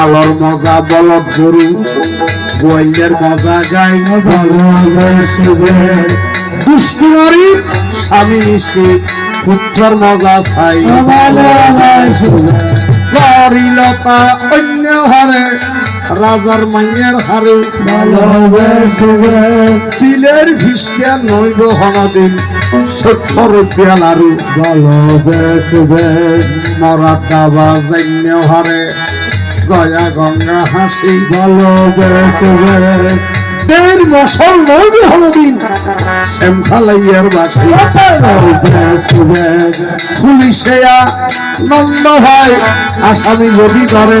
আলোর মজা বলদ গরু গোয়াইলের মজা গাই দুষ্টি মারি মিষ্টি পুত্রর মজা ছাই গরিলতা অন্য হারে রাজার মাইয়ার হারে। ভিসকে নৈব হনদিন সত্য রুপিয়া লারু মরা দাবা জন্য হৰে গয়া গঙ্গা হাসি। দের মশল শ্যামখালাইয়ার বাসি নন্দ ভাই আসামি যদি ধরে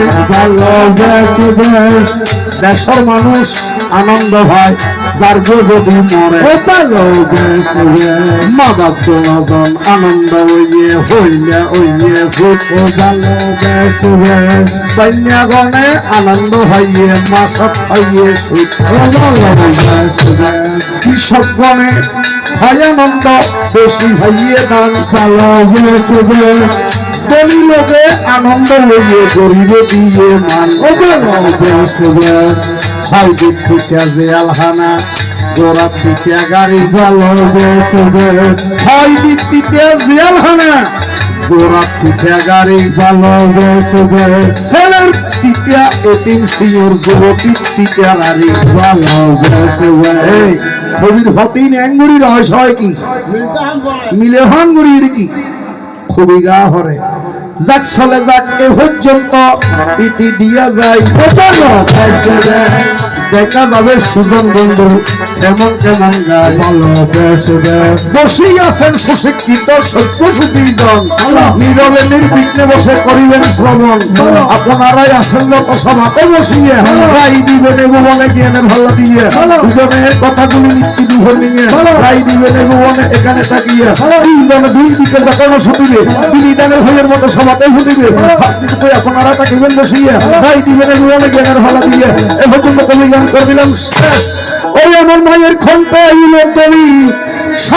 দেশের মানুষ আনন্দ হয় যার যদি মরে মা বাপ জনগণ আনন্দ হইয়ে হইলে হইয়ে কন্যাগণে আনন্দ হইয়ে মাসত হইয়ে সুখ কৃষকগণে হয় আনন্দ বেশি হইয়ে দান দলি লোকে আনন্দ লইয়ে গরিব দিয়ে মান হয় দিক থেকে যে আলহানা, গোড়া থেকে গাড়ি হয় দিক থেকে যে আলহানা গোড়া থেকে গাড়ি ছেলের থেকে এতিম সিওর যুবতীর থেকে গাড়ি এই, কবির হতিন এঙ্গুড়ি রহস্য হয় কি? মিলে হাঙ্গুড়ির কি? খুবই গা হরে যাক চলে যাক, এ পর্যন্ত ইতি দিয়া যায় দেখা যাবে সুজন বন্ধু কেমন কেমন গায় আছেন সুশিক্ষিত সত্য সুদীজন নীরবে নির্বিঘ্নে বসে করিবেন শ্রবণ। আপনারাই আছেন সভাতে বসিয়ে রাই দিবেন ভুবনে জ্ঞানের ভালো দিয়ে। দুজনের কথাগুলি নিয়ে রাই দিবেন ভুবনে এখানে তাকিয়ে। দুইজনে দুই দিকে যখন শুনিবে তিনি দানের ভয়ের মতো সভাতে শুনিবে আপনারা তাকিবেন বসিয়ে? রাই দিবেন ভুবনে জ্ঞানের ভালো দিয়ে। এ পর্যন্ত কবি গান করে দিলাম শেষ ওই আমার মায়ের ঘণ্টা ইলের তুমি